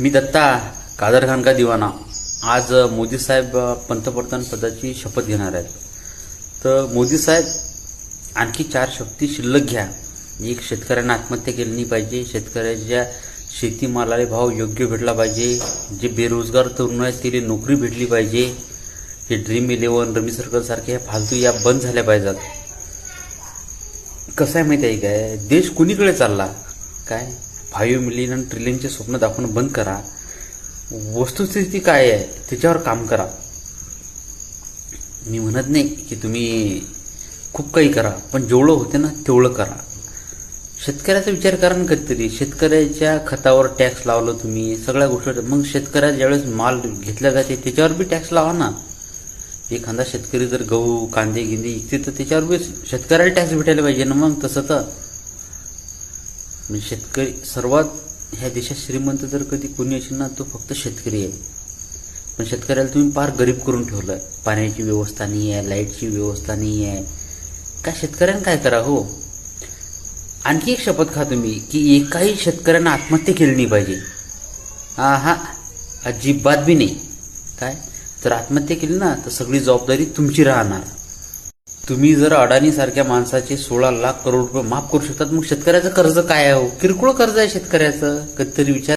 मी दत्ता कादर खान का दिवाना. आज मोदी साहेब पंतप्रधान पदाची शपथ घेणार आहेत. तर मोदी साहेब आणखी चार शक्ती शिल्लक घ्या. एक शेतकऱ्यांना आत्महत्या केली नाही पाहिजे. शेतकऱ्याच्या शेतीमालाला भाव योग्य भेटला पाहिजे. जे बेरोजगार तरुण आहेत त्याला नोकरी भेटली पाहिजे. हे ड्रीम इलेव्हन रमी सर्कल सारखे ह्या फालतू या बंद झाल्या पाहिजेत. कसं आहे माहिती आहे काय? देश कुणीकडे चालला? काय? फाईव्ह मिलियन ट्रिलियनचे स्वप्न दाखवणं बंद करा. वस्तुस्थिती काय आहे त्याच्यावर काम करा. मी म्हणत नाही की तुम्ही खूप काही करा पण जेवढं होते ना तेवढं करा. शेतकऱ्याचा विचार करा ना कधीतरी. शेतकऱ्याच्या खतावर टॅक्स लावलं तुम्ही सगळ्या गोष्टी मग शेतकऱ्या ज्यावेळेस माल घेतला जाते त्याच्यावर बी टॅक्स लावा ना. एखादा शेतकरी जर गहू कांदे गिंदे इकते तर त्याच्यावर बी शेतकऱ्याला टॅक्स भेटायला पाहिजे ना मग तसं तर. म्हणजे शेतकरी सर्वात ह्या देशात श्रीमंत जर कधी कोणी असेल ना तो फक्त शेतकरी आहे. पण शेतकऱ्याला तुम्ही फार गरीब करून ठेवलं पाण्याची व्यवस्था नाही आहे लाईटची व्यवस्था नाही आहे काय शेतकऱ्यांना काय करा हो? आणखी एक शपथ खा तुम्ही की एकाही शेतकऱ्यांना आत्महत्या केली नाही पाहिजे. हा हा अजिबात बी नाही. काय? जर आत्महत्या केली ना तर सगळी जबाबदारी तुमची राहणार. तुम्ही जर अडाणी सारख्या माणसाचे सोळा लाख करोड रुपये माफ करू शकतात मग शेतकऱ्याचं कर्ज काय आहे हो? किरकोळ कर्ज आहे शेतकऱ्याचं. कधीतरी विचार